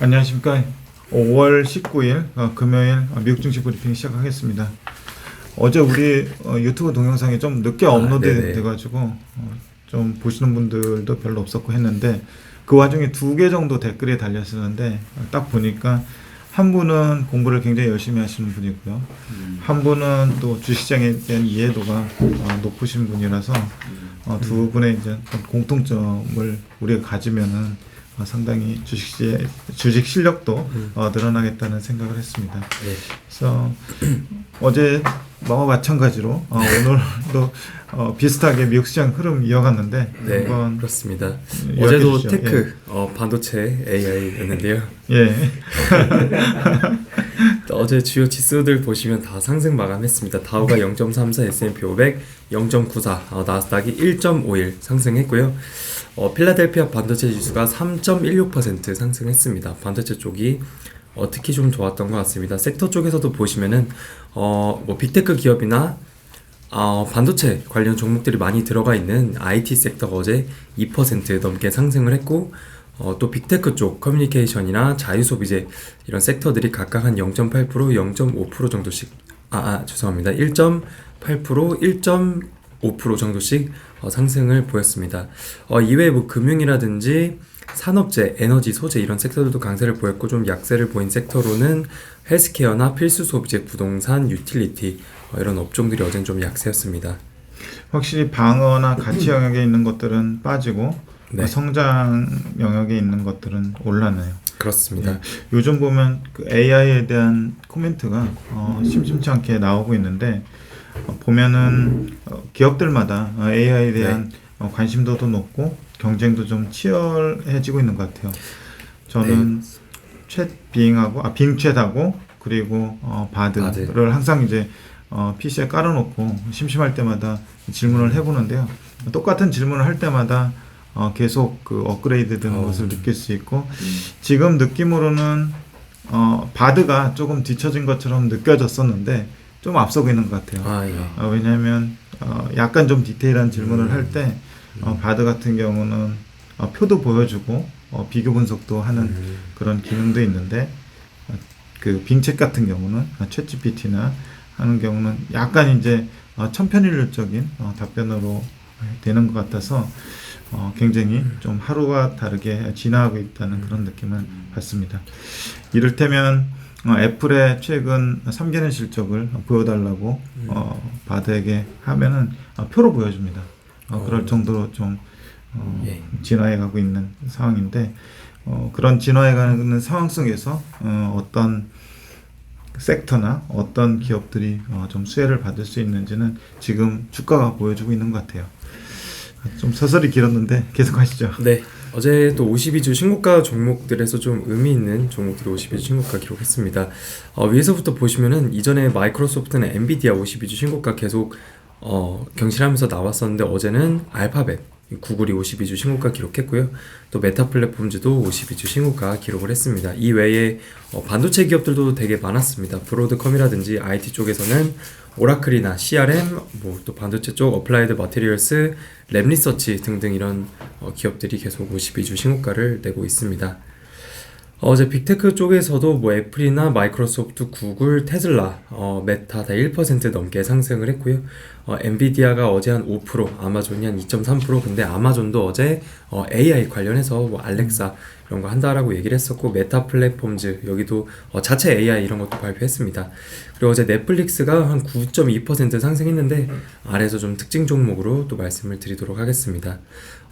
안녕하십니까. 5월 19일 어, 금요일 어, 미국 증시 브리핑 시작하겠습니다. 어제 우리 어, 유튜브 동영상이 좀 늦게 아, 업로드 네네. 돼가지고 어, 좀 보시는 분들도 별로 없었고 했는데 그 와중에 두 개 정도 댓글이 달렸었는데 어, 딱 보니까 한 분은 공부를 굉장히 열심히 하시는 분이고요. 한 분은 또 주식시장에 대한 이해도가 어, 높으신 분이라서 어, 두 분의 이제 공통점을 우리가 가지면은 어, 상당히 주식 주식 실력도 어, 늘어나겠다는 생각을 했습니다. 네. 그래서 어제 뭐와 마찬가지로 어, 오늘도 어, 비슷하게 미국 시장 흐름 이어갔는데 네, 한번 그렇습니다. 요약해 어제도. 테크, 어, 반도체 AI였는데요. 예. 어제 주요 지수들 보시면 다 상승 마감했습니다. 다우가 0.34, S&P 500 0.94, 어, 나스닥이 1.51 상승했고요. 어, 필라델피아 반도체 지수가 3.16% 상승했습니다. 반도체 쪽이 어, 특히 좀 좋았던 것 같습니다. 섹터 쪽에서도 보시면은 어, 뭐 빅테크 기업이나 어, 반도체 관련 종목들이 많이 들어가 있는 IT 섹터가 어제 2% 넘게 상승을 했고 어, 또 빅테크 쪽 커뮤니케이션이나 자유소비재 이런 섹터들이 각각 한 0.8% 0.5% 정도씩 아, 아 죄송합니다 1.8% 1.5% 정도씩 어, 상승을 보였습니다 어, 이외에 뭐 금융이라든지 산업재, 에너지, 소재 이런 섹터들도 강세를 보였고 좀 약세를 보인 sek터로는 헬스케어나 필수 소비재, 부동산, 유틸리티 어, 이런 업종들이 어제는 좀 약세였습니다. 확실히 방어나 가치 영역에 있는 것들은 빠지고 네. 어, 성장 영역에 있는 것들은 올랐네요. 그렇습니다. 예. 요즘 보면 그 AI에 대한 코멘트가 어, 심심치 않게 나오고 있는데 어, 보면은 어, 기업들마다 어, AI에 대한 어, 관심도도 높고 경쟁도 좀 치열해지고 있는 것 같아요. 저는 챗 빙하고 아 빙챗하고 그리고 어, 바드를 바드. 항상 이제 어, PC에 깔아놓고 심심할 때마다 질문을 해보는데요. 똑같은 질문을 할 때마다 어, 계속 그 업그레이드된 어. 것을 느낄 수 있고 지금 느낌으로는 어, 바드가 조금 뒤처진 것처럼 느껴졌었는데 좀 앞서고 있는 것 같아요. 아 예. 어, 왜냐하면 어, 약간 좀 디테일한 질문을 할때 어, 바드 같은 경우는 어, 표도 보여주고 어, 비교 분석도 하는 음. 그런 기능도 있는데 어, 그 빙챗 같은 경우는 어, 챗GPT나 하는 경우는 약간 이제 어, 천편일률적인 어, 답변으로 되는 것 같아서 어, 굉장히 좀 하루가 다르게 진화하고 있다는 그런 느낌을 받습니다. 이를테면 어, 애플의 최근 3개년 실적을 보여달라고 어, 바드에게 하면은 어, 표로 보여줍니다. 어, 그럴 어. 정도로 좀 어, 예. 진화해가고 있는 상황인데 어, 그런 진화해가는 상황 속에서 어, 어떤 섹터나 어떤 기업들이 어, 좀 수혜를 받을 수 있는지는 지금 주가가 보여주고 있는 것 같아요. 좀 서설이 길었는데 계속 하시죠. 네. 어제 또 52주 신고가 종목들에서 좀 의미 있는 종목들이 52주 신고가 기록했습니다. 어, 위에서부터 보시면은 이전에 마이크로소프트나 엔비디아 52주 신고가 계속 어, 경신하면서 나왔었는데 어제는 알파벳 구글이 52주 신고가 기록했고요. 또 메타 플랫폼즈도 52주 신고가 기록을 했습니다. 이 외에 어, 반도체 기업들도 되게 많았습니다. 브로드컴이라든지 IT 쪽에서는 오라클이나 CRM, 뭐 또 반도체 쪽 어플라이드 마테리얼스, 랩리서치 등등 이런 어, 기업들이 계속 52주 신고가를 내고 있습니다. 어제 빅테크 쪽에서도 뭐 애플이나 마이크로소프트, 구글, 테슬라, 어, 메타 다 1% 넘게 상승을 했고요. 어, 엔비디아가 어제 한 5%, 아마존이 한 2.3%, 근데 아마존도 어제 어, AI 관련해서 뭐 알렉사 이런 거 한다라고 얘기를 했었고, 메타 플랫폼즈 여기도 어, 자체 AI 이런 것도 발표했습니다. 그리고 어제 넷플릭스가 한 9.2% 상승했는데 아래에서 좀 특징 종목으로 또 말씀을 드리도록 하겠습니다.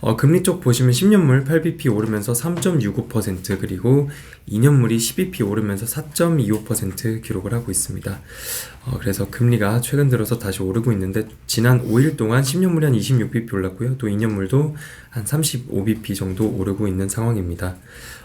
어, 금리 쪽 보시면 10년물 8bp 오르면서 3.65% 그리고 2년물이 12p 오르면서 4.25% 기록을 하고 있습니다. 어, 그래서 금리가 최근 들어서 다시 오르고 있는데 지난 5일 동안 10년물이 한 26bp 올랐고요. 또 2년물도 한 35bp 정도 오르고 있는 상황입니다.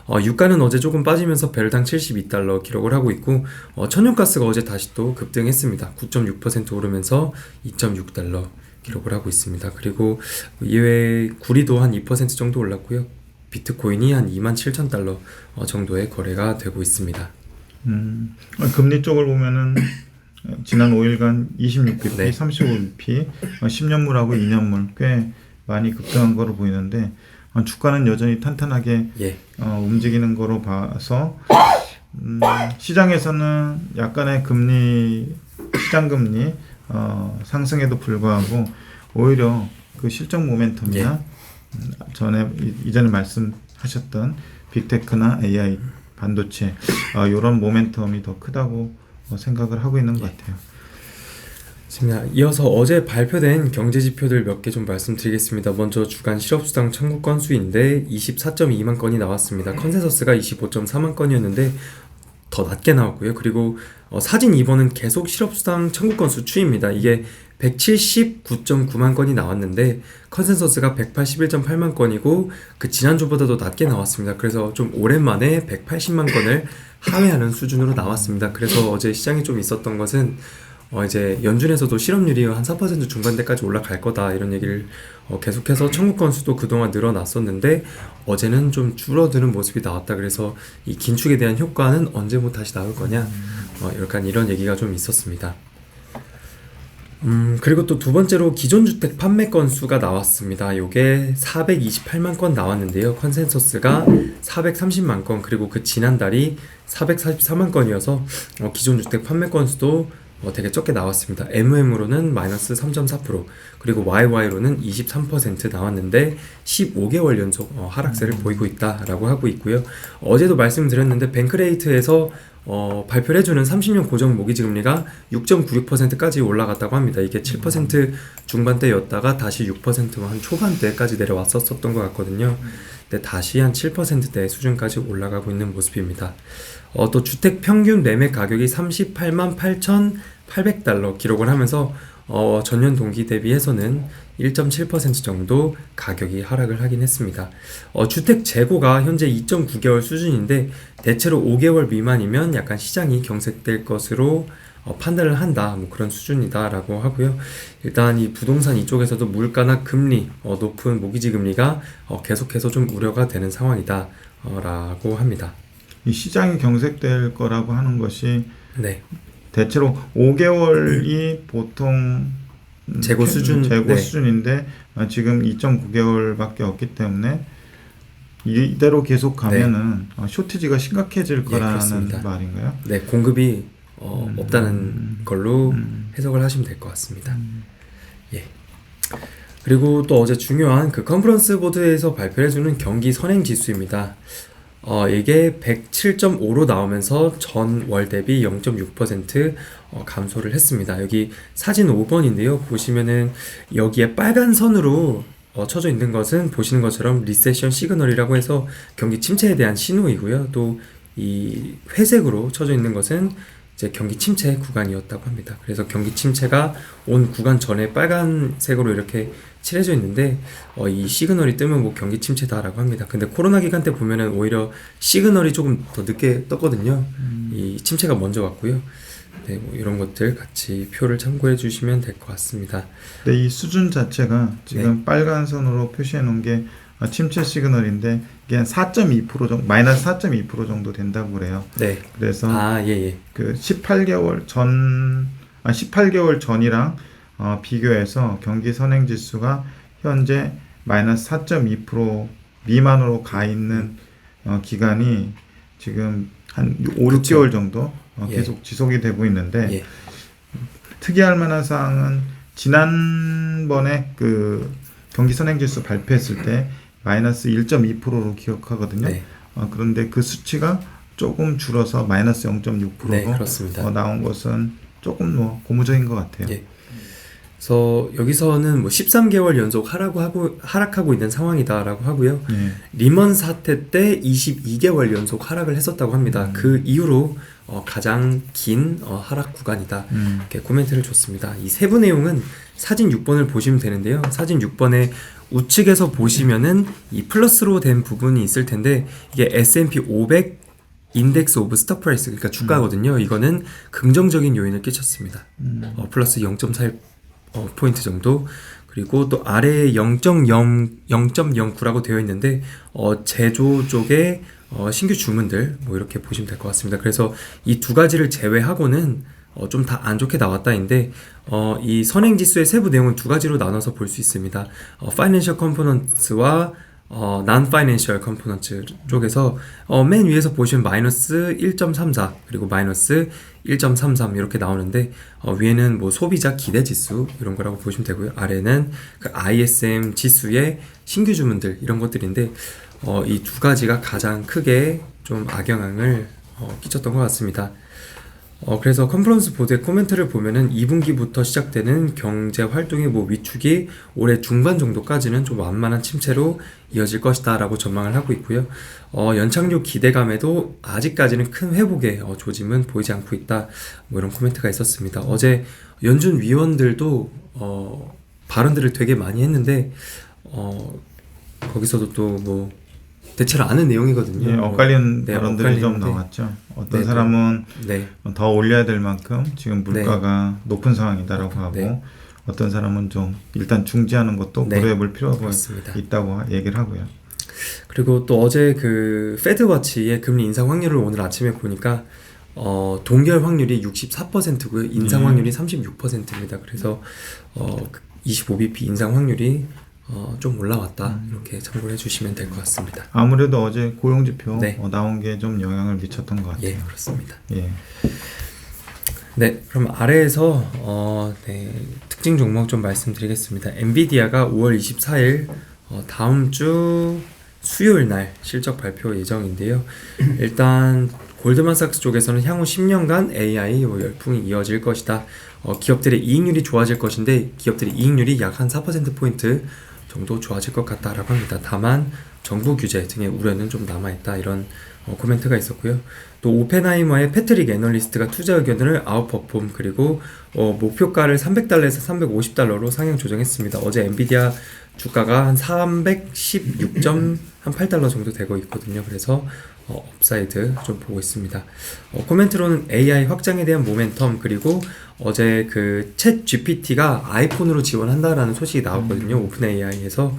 어, 유가는 어제 조금 빠지면서 벨당 72달러 기록을 하고 있고 어, 천연가스가 어제 다시 또 급등했습니다. 9.6% 오르면서 2.6달러 기록을 하고 있습니다. 그리고 이외에 구리도 한 2% 정도 올랐고요. 비트코인이 한 2만 7천 달러 어, 정도의 거래가 되고 있습니다. 음, 어, 금리 쪽을 보면은 어, 지난 5일간 26bp, 네. 35bp, 어, 10년물하고 2년물 꽤 많이 급등한 거로 보이는데 어, 주가는 여전히 탄탄하게 예. 어, 움직이는 거로 봐서 음, 시장에서는 약간의 금리 시장 금리 어, 상승에도 불구하고 오히려 그 실적 모멘텀이나 음, 전에 이- 이전에 말씀하셨던 빅테크나 AI 반도체 어, 이런 모멘텀이 더 크다고 어, 생각을 하고 있는 것 같아요. 자, 이어서 어제 발표된 경제 지표들 몇 개 좀 말씀드리겠습니다. 먼저 주간 실업수당 청구 건수인데 24.2만 건이 나왔습니다. 컨센서스가 25.4만 건이었는데 더 낮게 나왔고요. 그리고 어, 사진 2번은 계속 실업수당 청구 건수 추입니다. 이게 179.9만 건이 나왔는데 컨센서스가 181.8만 건이고 그 지난주보다도 낮게 나왔습니다. 그래서 좀 오랜만에 180만 건을 하회하는 수준으로 나왔습니다. 그래서 어제 시장에 좀 있었던 것은 어 이제 연준에서도 실업률이 한 4% 중반대까지 올라갈 거다 이런 얘기를 어 계속해서 청구 건수도 그동안 늘어났었는데 어제는 좀 줄어드는 모습이 나왔다 그래서 이 긴축에 대한 효과는 언제 뭐 다시 나올 거냐 어 약간 이런 얘기가 좀 있었습니다. 음, 그리고 또 두 번째로 기존 주택 판매 건수가 나왔습니다. 요게 428만 건 나왔는데요. 컨센서스가 430만 건, 그리고 그 지난달이 444만 건이어서 어, 기존 주택 판매 건수도 어, 되게 적게 나왔습니다. MM으로는 마이너스 3.4%, 그리고 YY로는 23% 나왔는데 15개월 연속 어, 하락세를 보이고 있다라고 하고 있고요. 어제도 말씀드렸는데 뱅크레이트에서 어, 발표를 해주는 30년 고정 모기지 금리가 6.96%까지 올라갔다고 합니다. 이게 7% 중반대였다가 다시 6%한 초반대까지 내려왔었던 것 같거든요. 근데 다시 한 7%대 수준까지 올라가고 있는 모습입니다. 어, 또 주택 평균 매매 가격이 38만 8,800달러 기록을 하면서 어, 전년 동기 대비해서는 1.7% 정도 가격이 하락을 하긴 했습니다. 어, 주택 재고가 현재 2.9개월 수준인데 대체로 5개월 미만이면 약간 시장이 경색될 것으로 어, 판단을 한다. 뭐 그런 수준이다라고 하고요. 일단 이 부동산 이쪽에서도 물가나 금리, 어, 높은 모기지 금리가 어, 계속해서 좀 우려가 되는 상황이다라고 합니다. 이 시장이 경색될 거라고 하는 것이 네. 대체로 5개월이 보통 음, 재고 평- 수준, 재고 네. 수준인데 아, 지금 2.9개월밖에 없기 때문에 이대로 계속 가면은 어, 쇼티지가 심각해질 예, 거라는 그렇습니다. 말인가요? 네, 공급이 어, 음. 없다는 걸로 음. 해석을 하시면 될 것 같습니다. 예. 그리고 또 어제 중요한 그 컨퍼런스 보드에서 발표해주는 경기 선행 지수입니다. 어, 이게 107.5로 나오면서 전 월 대비 0.6% 어, 감소를 했습니다. 여기 사진 5번인데요. 보시면은 여기에 빨간 선으로 어, 쳐져 있는 것은 보시는 것처럼 리세션 시그널이라고 해서 경기 침체에 대한 신호이고요. 또 이 회색으로 쳐져 있는 것은 이제 경기 침체 구간이었다고 합니다. 그래서 경기 침체가 온 구간 전에 빨간색으로 이렇게 칠해져 있는데 어, 이 시그널이 뜨면 뭐 경기 침체다라고 합니다. 근데 코로나 기간 때 보면은 오히려 시그널이 조금 더 늦게 떴거든요. 이 침체가 먼저 왔고요. 네, 뭐 이런 것들 같이 표를 참고해 주시면 될 것 같습니다. 근데 이 수준 자체가 지금 네. 빨간 선으로 표시해 놓은 게 아, 침체 시그널인데 이게 한 4.2% 정도 마이너스 4.2% 정도 된다고 그래요. 네. 그래서 아, 예, 예. 그 18개월 전, 아, 18개월 전이랑 어, 비교해서 경기 선행 지수가 현재 마이너스 4.2% 미만으로 가 있는 어, 기간이 지금 한 5, 그쵸. 6개월 정도 어, 예. 계속 지속이 되고 있는데 예. 특이할 만한 사항은 지난번에 그 경기 선행 지수 발표했을 때 마이너스 1.2%로 기억하거든요. 네. 어, 그런데 그 수치가 조금 줄어서 마이너스 0.6%로 네. 어, 나온 것은 조금 뭐 고무적인 것 같아요. 예. 그래서 여기서는 뭐 13개월 연속 하라고 하고 하락하고 있는 상황이다라고 하고요. 예. 리먼 사태 때 22개월 연속 하락을 했었다고 합니다. 음. 그 이후로 어, 가장 긴 어, 하락 구간이다. 음. 이렇게 코멘트를 줬습니다. 이 세부 내용은 사진 6번을 보시면 되는데요. 사진 6번에 우측에서 보시면은 이 플러스로 된 부분이 있을 텐데 이게 S&P 500 인덱스 오브 스톡 프라이스 그러니까 주가거든요. 이거는 긍정적인 요인을 끼쳤습니다. 음. 어, 플러스 0.4 어, 포인트 정도. 그리고 또 아래에 0.0 0.09라고 되어 있는데 어, 제조 쪽에 어, 신규 주문들 뭐 이렇게 보시면 될 것 같습니다. 그래서 이 두 가지를 제외하고는 어, 좀 다 안 좋게 나왔다인데 어, 이 선행 지수의 세부 내용은 두 가지로 나눠서 볼 수 있습니다. 어, 파이낸셜 컴포넌트와 어, non-financial components 쪽에서 어, 맨 위에서 보시면 마이너스 1.34 그리고 마이너스 1.33 이렇게 나오는데 어, 위에는 뭐 소비자 기대 지수 이런 거라고 보시면 되고요. 아래는 그 ISM 지수의 신규 주문들 이런 것들인데 어, 이 두 가지가 가장 크게 좀 악영향을 어, 끼쳤던 것 같습니다. 어, 그래서 컨퍼런스 보드의 코멘트를 보면은 2분기부터 시작되는 경제 활동의 뭐 위축이 올해 중반 정도까지는 좀 완만한 침체로 이어질 것이다라고 전망을 하고 있고요. 어, 연착륙 기대감에도 아직까지는 큰 회복의 어, 조짐은 보이지 않고 있다. 뭐 이런 코멘트가 있었습니다. 어제 연준 위원들도 어, 발언들을 되게 많이 했는데 어, 거기서도 또뭐 대체로 아는 내용이거든요. 예, 엇갈린 네, 발언들이 좀 엇갈리는데. 나왔죠. 어떤 네, 사람은 네. 더 올려야 될 만큼 지금 물가가 높은 상황이다라고 하고 네. 어떤 사람은 좀 일단 중지하는 것도 네. 고려해 볼 필요가 그렇습니다. 있다고 하- 얘기를 하고요. 그리고 또 어제 그 페드워치의 금리 인상 확률을 오늘 아침에 보니까 어, 동결 확률이 64%고요. 인상 음. 확률이 36%입니다. 그래서 어, 25bp 인상 확률이 어, 좀 올라왔다. 음. 이렇게 참고해 주시면 될 것 같습니다. 아무래도 어제 고용 지표 네. 어, 나온 게 좀 영향을 미쳤던 것 같아요. 예, 그렇습니다. 예. 네, 그럼 아래에서 어, 네, 특징 종목 좀 말씀드리겠습니다. 엔비디아가 5월 24일 어, 다음 주 수요일 날 실적 발표 예정인데요. 일단 골드만삭스 쪽에서는 향후 10년간 AI 뭐 열풍이 이어질 것이다. 어, 기업들의 이익률이 좋아질 것인데 기업들의 이익률이 약 한 4% 포인트 정도 좋아질 것 같다라고 합니다. 다만 정부 규제 등의 우려는 좀 남아 있다 이런 어, 코멘트가 있었고요. 또 오펜하이머의 패트릭 애널리스트가 투자 의견을 아웃퍼폼 그리고 어, 목표가를 300달러에서 350달러로 상향 조정했습니다. 어제 엔비디아 주가가 한 316.8달러 정도 되고 있거든요. 그래서 어, 업사이드 좀 보고 있습니다. 어, 코멘트로는 AI 확장에 대한 모멘텀 그리고 어제 그 챗 GPT가 아이폰으로 지원한다라는 소식이 나왔거든요. 오픈 AI에서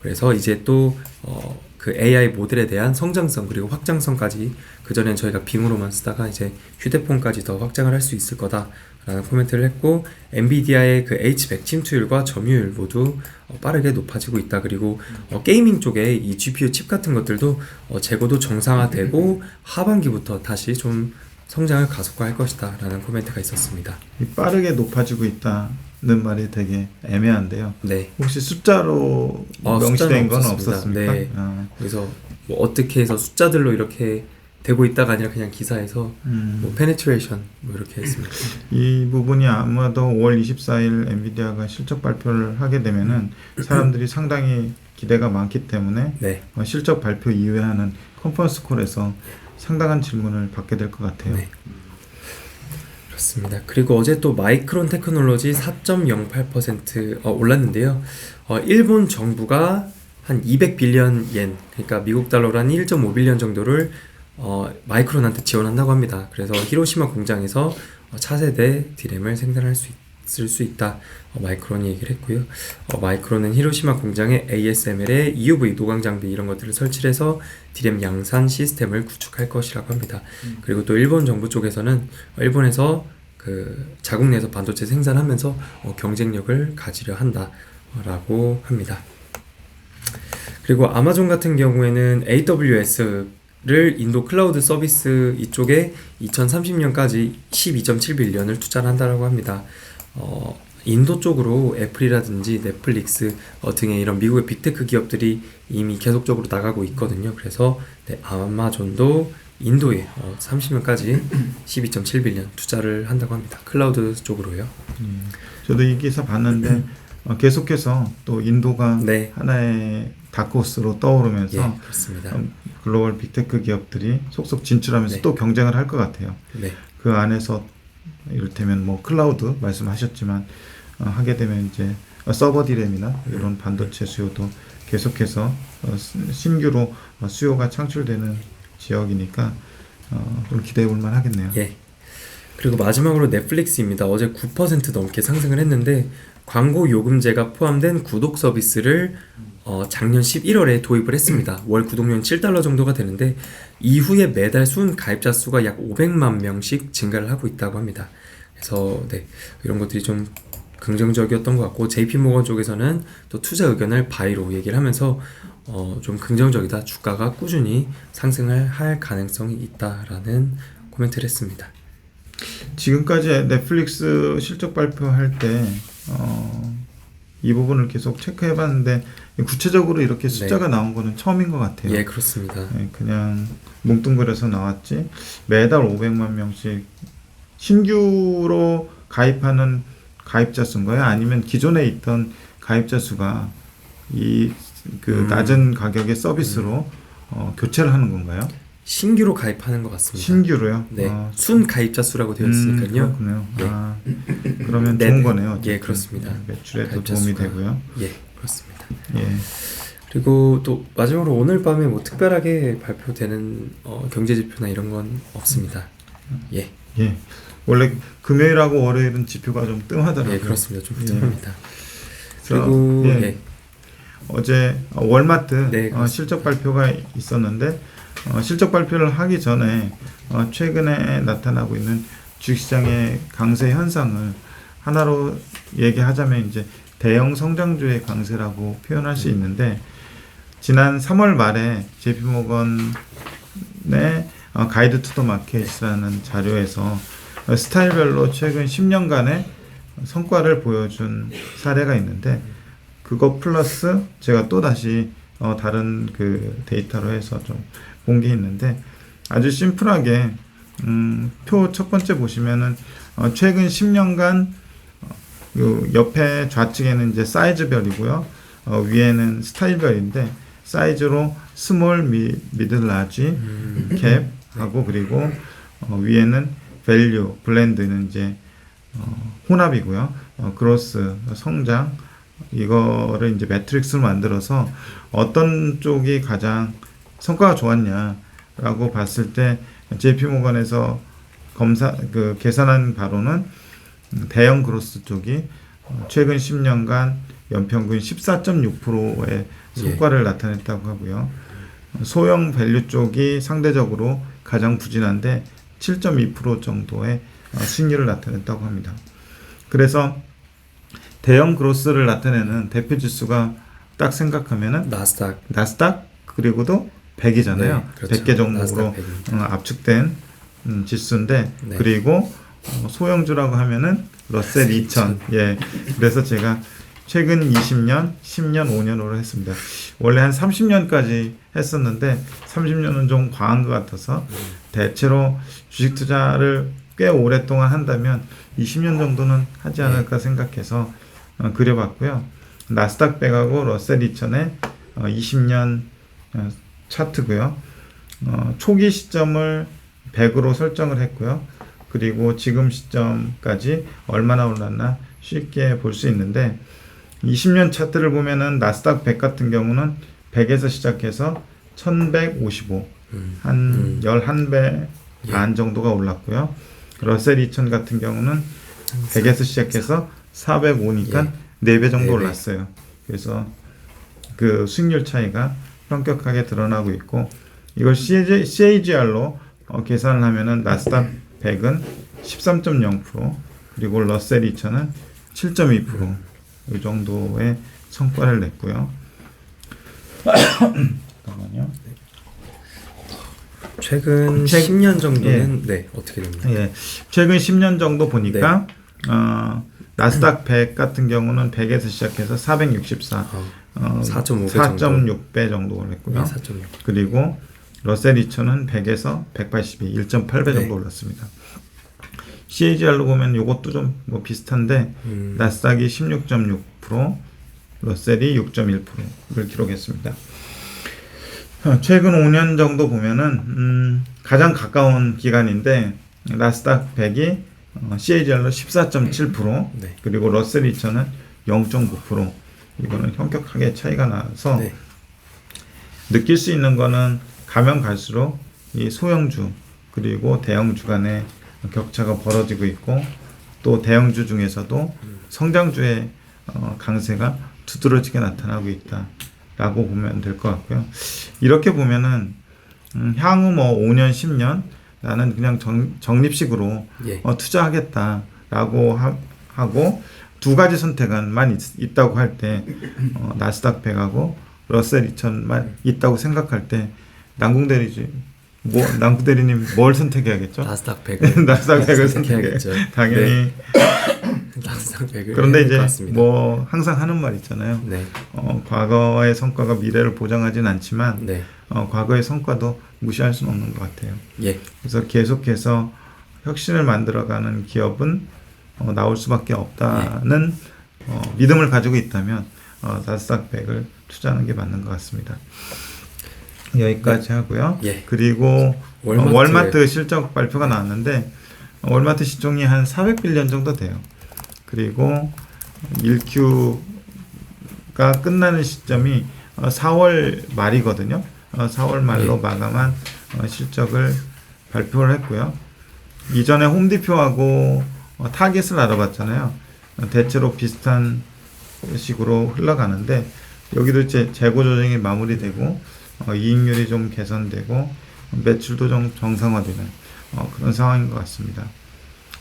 그래서 이제 또 어, 그 AI 모델에 대한 성장성 그리고 확장성까지 그 전엔 저희가 빙으로만 쓰다가 이제 휴대폰까지 더 확장을 할 수 있을 거다 라는 코멘트를 했고 엔비디아의 그 H100 침투율과 점유율 모두 어, 빠르게 높아지고 있다. 그리고 어, 게이밍 쪽에 이 GPU 칩 같은 것들도 어, 재고도 정상화되고 하반기부터 다시 좀 성장을 가속화할 것이다 라는 코멘트가 있었습니다. 이 빠르게 높아지고 있다는 말이 되게 애매한데요. 네. 혹시 숫자로 어, 명시된 건. 없었습니까? 네. 아, 그래서 뭐 어떻게 해서 숫자들로 이렇게 되고 있다가 아니라 그냥 기사에서 음. 뭐 페네트레이션 뭐 이렇게 했습니다. 이 부분이 아마도 5월 24일 엔비디아가 실적 발표를 하게 되면은 사람들이 상당히 기대가 많기 때문에 네. 어, 실적 발표 이후에 하는 컨퍼런스 콜에서 상당한 질문을 받게 될 것 같아요. 네. 그렇습니다. 그리고 어제 또 마이크론 테크놀로지 4.08% 어, 올랐는데요. 어, 일본 정부가 한 200빌리언 옌, 그러니까 미국 달러로 한 1.5빌리언 정도를 어, 마이크론한테 지원한다고 합니다. 그래서 히로시마 공장에서 어, 차세대 디램을 생산할 수 있을 수 있다. 어, 마이크론이 얘기를 했고요. 어, 마이크론은 히로시마 공장에 ASML에 EUV 노광 장비 이런 것들을 설치를 해서 디램 양산 시스템을 구축할 것이라고 합니다. 그리고 또 일본 정부 쪽에서는 일본에서 그 자국 내에서 반도체 생산하면서 어, 경쟁력을 가지려 한다라고 합니다. 그리고 아마존 같은 경우에는 AWS 를 인도 클라우드 서비스 이쪽에 2030년까지 12.7빌리언을 투자를 한다라고 합니다. 어, 인도 쪽으로 애플이라든지 넷플릭스 어, 등의 이런 미국의 빅테크 기업들이 이미 계속적으로 나가고 있거든요. 그래서 네, 아마존도 인도에 어, 30년까지 12.7빌리언 투자를 한다고 합니다. 클라우드 쪽으로요. 음, 저도 이 기사 봤는데 어, 계속해서 또 인도가 네. 하나의 다크호스로 떠오르면서 예, 그렇습니다. 음, 글로벌 빅테크 기업들이 속속 진출하면서 네. 또 경쟁을 할 것 같아요. 네. 그 안에서 이를테면 뭐 클라우드 말씀하셨지만 어, 하게 되면 이제 어, 서버 디램이나 이런 반도체 수요도 계속해서 어, 스- 신규로 어, 수요가 창출되는 지역이니까 어, 좀 기대해 볼 만하겠네요. 예. 그리고 마지막으로 넷플릭스입니다. 어제 9% 넘게 상승을 했는데 광고 요금제가 포함된 구독 서비스를 어, 작년 11월에 도입을 했습니다. 월 구독료는 7달러 정도가 되는데 이후에 매달 순 가입자 수가 약 500만 명씩 증가를 하고 있다고 합니다. 그래서 네, 이런 것들이 좀 긍정적이었던 것 같고 JP 모건 쪽에서는 또 투자 의견을 바이로 얘기를 하면서 어, 좀 긍정적이다 주가가 꾸준히 상승을 할 가능성이 있다라는 코멘트를 했습니다. 지금까지 넷플릭스 실적 발표할 때, 어, 이 부분을 계속 체크해 봤는데, 구체적으로 이렇게 숫자가 나온 거는 처음인 것 같아요. 네. 예, 그렇습니다. 네, 그냥 뭉뚱그려서 나왔지. 매달 500만 명씩 신규로 가입하는 가입자 수인가요? 아니면 기존에 있던 가입자 수가 이그 음. 낮은 가격의 서비스로 어, 교체를 하는 건가요? 신규로 가입하는 것 같습니다. 신규로요? 네, 아, 순 가입자 수라고 되어 음, 있으니까요. 그렇군요. 네. 아, 그러면 네, 좋은 네. 거네요. 예, 어쨌든. 그렇습니다. 매출에도 가입자 도움이. 되고요. 예, 그렇습니다. 예. 그리고 또 마지막으로 오늘 밤에 뭐 특별하게 발표되는 어, 경제 지표나 이런 건 없습니다. 예, 예. 원래 금요일하고 월요일은 지표가 좀 뜸하더라고요. 예, 그렇습니다. 좀 예. 뜸합니다. 그래서, 그리고 예. 예, 어제 월마트 네, 어. 실적 발표가 있었는데 어, 실적 발표를 하기 전에 어, 최근에 나타나고 있는 주식시장의 강세 현상을 하나로 얘기하자면 이제 대형 성장주의 강세라고 표현할 수 있는데 지난 3월 말에 JP모건의 어, 가이드 투 더 마켓이라는 자료에서 어, 스타일별로 최근 10년간의 성과를 보여준 사례가 있는데 그거 플러스 제가 또 다시 어, 다른 그 데이터로 해서 좀 있는데 아주 심플하게 음, 표 첫 번째 보시면은 어, 최근 10년간 어, 요 옆에 좌측에는 이제 사이즈별이고요. 어, 위에는 스타일별인데 사이즈로 스몰, 미, 미들, 라지, 음, 캡 하고 그리고 어, 위에는 밸류, 블렌드는 이제 어, 혼합이고요. 어, 그로스, 성장 이거를 이제 매트릭스로 만들어서 어떤 쪽이 가장 성과가 좋았냐라고 봤을 때 JP 모건에서 검사 그 계산한 바로는 음, 대형 그로스 쪽이 어, 최근 10년간 연평균 14.6%의 성과를 나타냈다고 하고요. 소형 밸류 쪽이 상대적으로 가장 부진한데 7.2% 정도의 어, 승리를 나타냈다고 합니다. 그래서 대형 그로스를 나타내는 대표 지수가 딱 생각하면은 나스닥 나스닥 그리고도 100이잖아요. 네, 그렇죠. 100개 종목으로 나스닥 100. 어, 압축된 음, 지수인데 네. 그리고 어, 소형주라고 하면은 러셀 2000. 예. 그래서 제가 최근 20년, 10년, 5년으로 했습니다. 원래 한 30년까지 했었는데 30년은 좀 과한 것 같아서 대체로 주식 투자를 꽤 오랫동안 한다면 20년 정도는 하지 않을까 생각해서 어, 그려봤고요. 나스닥 100하고 러셀 2000의 어, 20년 어, 차트고요. 어, 초기 시점을 100으로 설정을 했고요. 그리고 지금 시점까지 얼마나 올랐나 쉽게 볼 수 있는데 20년 차트를 보면은 나스닥 100 같은 경우는 100에서 시작해서 1155, 음, 한 음. 11배 예. 반 정도가 올랐고요. 러셀 2000 같은 경우는 100에서 시작해서 405니까 네 4배 정도 네 배. 올랐어요. 그래서 그 수익률 차이가 현격하게 드러나고 있고 이걸 CAG, CAGR로 어, 계산을 하면은 나스닥 100은 13.0% 그리고 러셀 2000은 7.2%이 정도의 성과를 냈고요. 잠깐만요. 최근 최- 10년 정도는 네 어떻게 됩니까? 예, 최근 10년 정도 보니까 네. 어, 나스닥 100 같은 경우는 100에서 시작해서 464, 아, 어, 4.5배 정도. 4.6배 정도 네, 올랐고요. 4.6. 그리고 러셀 2000은 100에서 182, 1.8배 정도 네. 올랐습니다. CAGR로 보면 이것도 좀 뭐 비슷한데 음, 나스닥이 16.6%, 러셀이 6.1%를 기록했습니다. 어, 최근 5년 정도 보면은 음, 가장 가까운 기간인데 나스닥 100이 어, CAGR로 14.7%, 네. 그리고 러셀 2000은 0.9%. 이거는 현격하게 차이가 나서 네. 느낄 수 있는 거는 가면 갈수록 이 소형주 그리고 대형주 간의 격차가 벌어지고 있고 또 대형주 중에서도 성장주의 어, 강세가 두드러지게 나타나고 있다라고 보면 될 것 같고요. 이렇게 보면은 음, 향후 뭐 5년, 10년 나는 그냥 정, 적립식으로 예. 어, 투자하겠다라고 하, 고두 가지 선택안만 있, 다고 할때 어, 나스닥 100하고 러셀 2000만 있다고 생각할 때 남궁 대리지 뭐 남궁 대리님 뭘 선택해야겠죠? 나스닥 100을 나스닥 100을 선택해야겠죠. 선택해 당연히 나 스닥 100을 그런데 이제 같습니다. 뭐 항상 하는 말 있잖아요. 네, 어, 과거의 성과가 미래를 보장하진 않지만 네, 어, 과거의 성과도 무시할 수는 없는 것 같아요. 예, 그래서 계속해서 혁신을 만들어가는 기업은 어, 나올 수밖에 없다는 어, 믿음을 가지고 있다면 어, 나스닥 100을 투자하는 게 맞는 것 같습니다. 여기까지 하고요. 예. 그리고 월마트. 월마트, 월마트 실적 발표가 나왔는데 어, 월마트 시총이 한 400빌리언 정도 돼요. 그리고 1Q가 끝나는 시점이 어, 4월 말이거든요. 어, 4월 말로 네. 마감한 어, 실적을 발표를 했고요. 이전에 홈디표하고 어, 타겟을 알아봤잖아요. 어, 대체로 비슷한 식으로 흘러가는데 여기도 이제 재고 조정이 마무리되고 어, 이익률이 좀 개선되고 어, 매출도 좀 정상화되는 어, 그런 상황인 것 같습니다.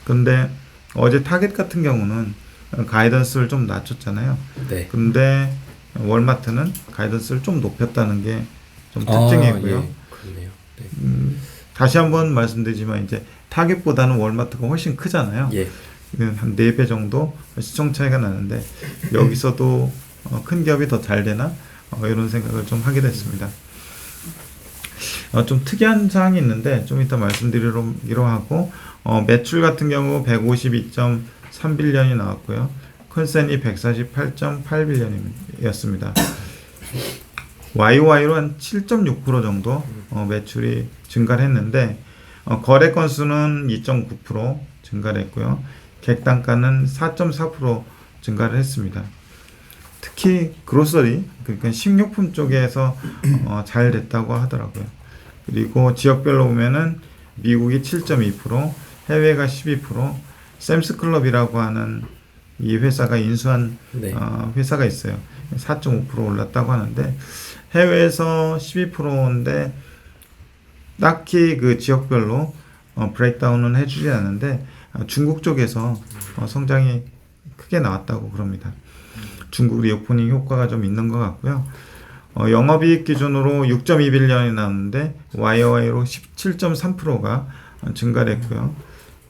그런데 어제 타겟 같은 경우는 어, 가이던스를 좀 낮췄잖아요. 네. 근데 월마트는 가이던스를 좀 높였다는 게좀 아, 특징이고요. 예, 그렇네요. 네. 음, 다시 한번 말씀드리지만 이제 타겟보다는 월마트가 훨씬 크잖아요. 예, 이건 한 4배 정도 시청 차이가 나는데 여기서도 어, 큰 기업이 더 잘 되나 어, 이런 생각을 좀 하게 됐습니다. 어, 좀 특이한 사항이 있는데 좀 이따 말씀드리기로 하고 어, 매출 같은 경우 152.3빌리언이 나왔고요. 컨센이 148.8빌리언이었습니다. YOY로 한 7.6% 정도 어, 매출이 증가를 했는데 어, 거래 건수는 2.9% 증가를 했고요. 객단가는 4.4% 증가를 했습니다. 특히 그로서리 그러니까 식료품 쪽에서 어, 잘 됐다고 하더라고요. 그리고 지역별로 보면은 미국이 7.2%, 해외가 12%, 샘스클럽이라고 하는 이 회사가 인수한 네. 어, 회사가 있어요. 4.5% 올랐다고 하는데 해외에서 12%인데 딱히 그 지역별로 어, 브레이크다운은 해주지 않는데 어, 중국 쪽에서 어, 성장이 크게 나왔다고 그럽니다. 중국 리오프닝 효과가 좀 있는 것 같고요. 어, 영업이익 기준으로 6.2빌리언이 나왔는데 YOY로 17.3%가 어, 증가를 했고요.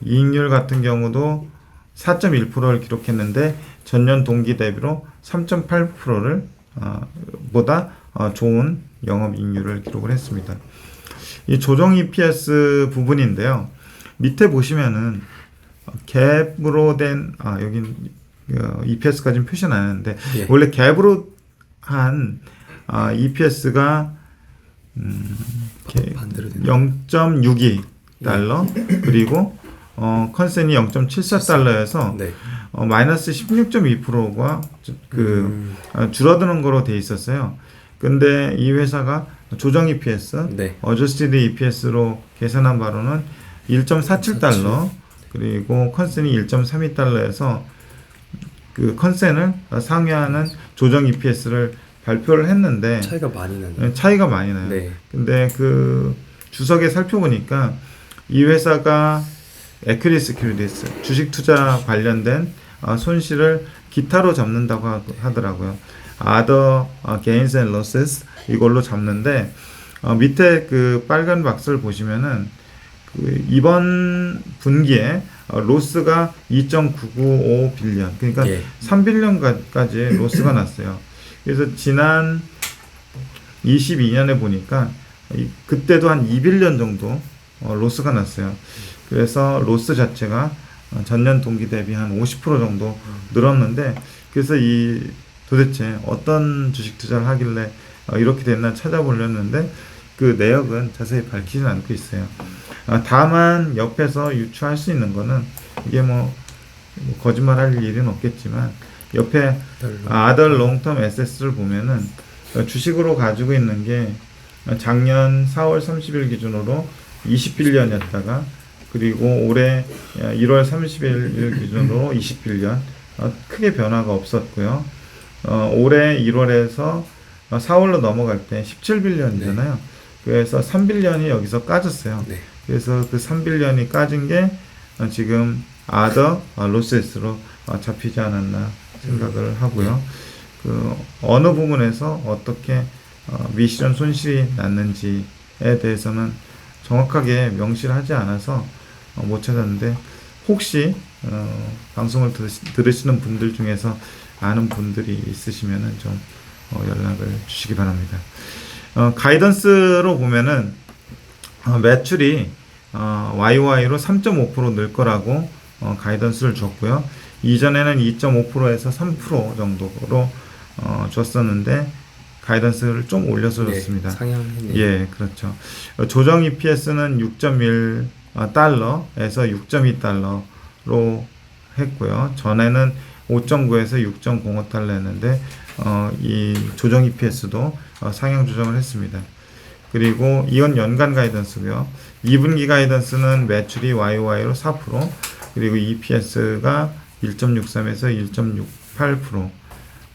이익률 같은 경우도 4.1%를 기록했는데 전년 동기 대비로 3.8%를 어, 보다 어, 좋은 영업이익률을 기록을 했습니다. 이 조정 EPS 부분인데요. 밑에 보시면은 어, 갭으로 된 아, 여긴 어, EPS까지는 표시는 안 했는데 예. 원래 갭으로 한 아, EPS가 음, 이렇게 반대로 되네. 0.62 달러 그리고 어, 컨센이 0.74달러여서 네. 어, 마이너스 16.2%가 그 음, 어, 줄어드는 거로 돼 있었어요. 근데 이 회사가 조정 EPS, 네. 어저스티드 EPS로 계산한 바로는 1.47달러 그리고 컨센이 1.32달러에서 그 컨센을 상회하는 조정 EPS를 발표를 했는데 차이가 많이 나네요. 차이가 많이 나요. 네. 근데 그 주석에 살펴보니까 이 회사가 에퀴리 스큐리티스 주식 투자 관련된 어, 손실을 기타로 잡는다고 하- 하더라고요. other 어, gains and losses 이걸로 잡는데 어, 밑에 그 빨간 박스를 보시면은 그 이번 분기에 어, 로스가 2.995 빌리언 그러니까 예. 3빌리언까지 로스가 났어요. 그래서 지난 22년에 보니까 이- 그때도 한 2빌리언 정도 어, 로스가 났어요. 그래서 로스 자체가 어, 전년 동기 대비 한 50% 정도 늘었는데 그래서 이 도대체 어떤 주식 투자를 하길래 어, 이렇게 됐나 찾아보려는데 그 내역은 자세히 밝히진 않고 있어요. 아, 다만 옆에서 유추할 수 있는 거는 이게 뭐, 뭐 거짓말할 일은 없겠지만 옆에 달러. other long-term assets를 보면은 어, 주식으로 가지고 있는 게 작년 4월 30일 기준으로 20빌리언이었다가 그리고 올해 1월 30일 기준으로 20빌리언 어, 크게 변화가 없었고요. 어, 올해 1월에서 4월로 넘어갈 때 17빌리언이잖아요. 그래서 3빌리언이 여기서 까졌어요. 네. 그래서 그 3빌리언이 까진 게 어, 지금 other 어, losses로 어, 잡히지 않았나 생각을 하고요. 그 어느 부분에서 어떻게 어, 미실현 손실이 났는지에 대해서는 정확하게 명시하지 않아서 어, 못 찾았는데 혹시 어, 방송을 들으시, 들으시 는 분들 중에서 아는 분들이 있으시면은 좀 어, 연락을 주시기 바랍니다. 어, 가이던스로 보면은 어, 매출이 어, YY로 3.5%늘 거라고 어, 가이던스를 줬고요. 이전에는 2.5%에서 3% 정도로 어, 줬었는데 가이던스를 좀 올려서 줬습니다. 네, 상향했네요. 예, 그렇죠. 어, 조정 EPS는 6.1 어, 달러에서 6.2 달러로 했고요. 전에는 5.9에서 6.05 달러 했는데 어, 이 조정 EPS도 어, 상향 조정을 했습니다. 그리고 이건 연간 가이던스고요. 2분기 가이던스는 매출이 YY로 4%, 그리고 EPS가 1.63에서 1.68%,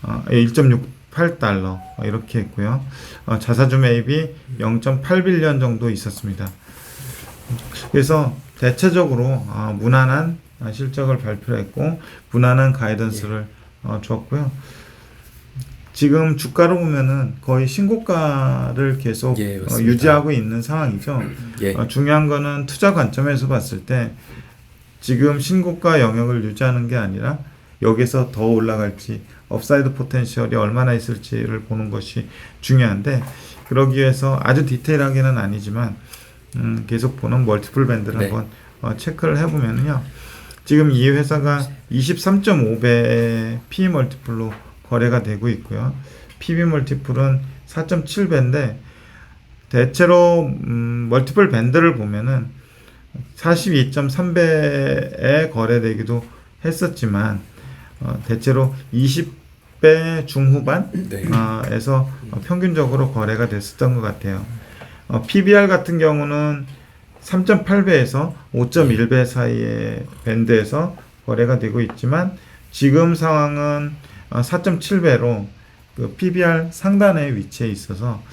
어, 1.68달러 이렇게 했고요. 어, 자사주 매입이 0.8빌리언 정도 있었습니다. 그래서 대체적으로 어, 무난한 어, 실적을 발표했고 무난한 가이던스를 어, 줬고요. 지금 주가로 보면은 거의 신고가를 계속 예, 어. 유지하고 있는 상황이죠. 예. 어, 중요한 거는 투자 관점에서 봤을 때 지금 신고가 영역을 유지하는 게 아니라 여기서 더 올라갈지 업사이드 포텐셜이 얼마나 있을지를 보는 것이 중요한데 그러기 위해서 아주 디테일하게는 아니지만 음, 계속 보는 멀티플 밴드를 네. 한번 어, 체크를 해보면요 지금 이 회사가 23.5배의 P 멀티플로 거래가 되고 있고요 PB 멀티플은 4.7배인데 대체로 음, 멀티플 밴드를 보면은 42.3배에 거래되기도 했었지만 어, 대체로 20배 중후반 네. 어, 에서 어, 평균적으로 거래가 됐었던 것 같아요. 어, PBR 같은 경우는 3.8배에서 5.1배 사이의 밴드에서 거래가 되고 있지만 지금 상황은 어, 4.7배로 그 PBR 상단에 위치해 있어서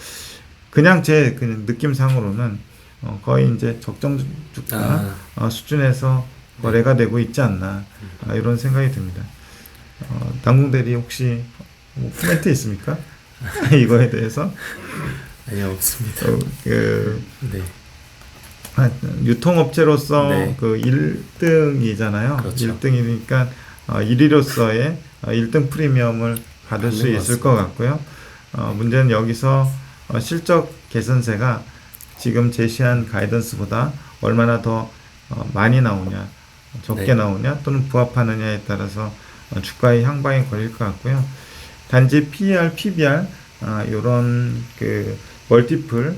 그냥 제 그냥 느낌상으로는 어, 거의 이제 적정 주가 아, 어, 수준에서 거래가 되고 있지 않나 아, 이런 생각이 듭니다. 어, 당공 대리 혹시 뭐 코멘트 있습니까? 이거에 대해서 아니요 없습니다. 어, 그 네. 아, 유통업체로서 네. 그 1등이잖아요. 그렇죠. 1등이니까 어, 1위로서의 어, 1등 프리미엄을 받을 수 있을 것 같고요. 어, 문제는 여기서 어, 실적 개선세가 지금 제시한 가이던스보다 얼마나 더 어, 많이 나오냐, 적게 네. 나오냐, 또는 부합하느냐에 따라서 어, 주가의 향방이 걸릴 것 같고요. 단지 PER, PBR 아, 이런 그 멀티플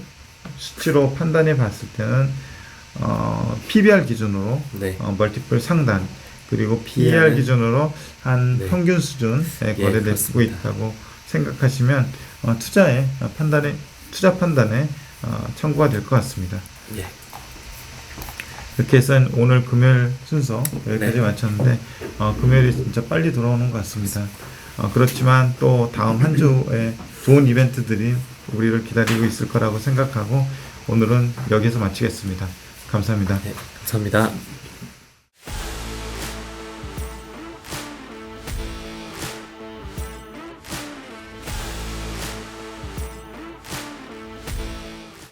수치로 판단해 봤을 때는 어, PBR 기준으로 네. 어, 멀티플 상단 그리고 PER 기준으로 한 네. 평균 수준에 예, 거래되고 그렇습니다. 있다고 생각하시면 어, 투자에 어, 판단에 투자 판단에 어, 참고가 될 것 같습니다. 예. 이렇게 해서 오늘 금요일 순서 여기까지 네. 마쳤는데 어, 금요일이 진짜 빨리 돌아오는 것 같습니다. 어, 그렇지만 또 다음 한 주에 좋은 이벤트들이 우리를 기다리고 있을 거라고 생각하고 오늘은 여기서 마치겠습니다. 감사합니다. 네. 감사합니다.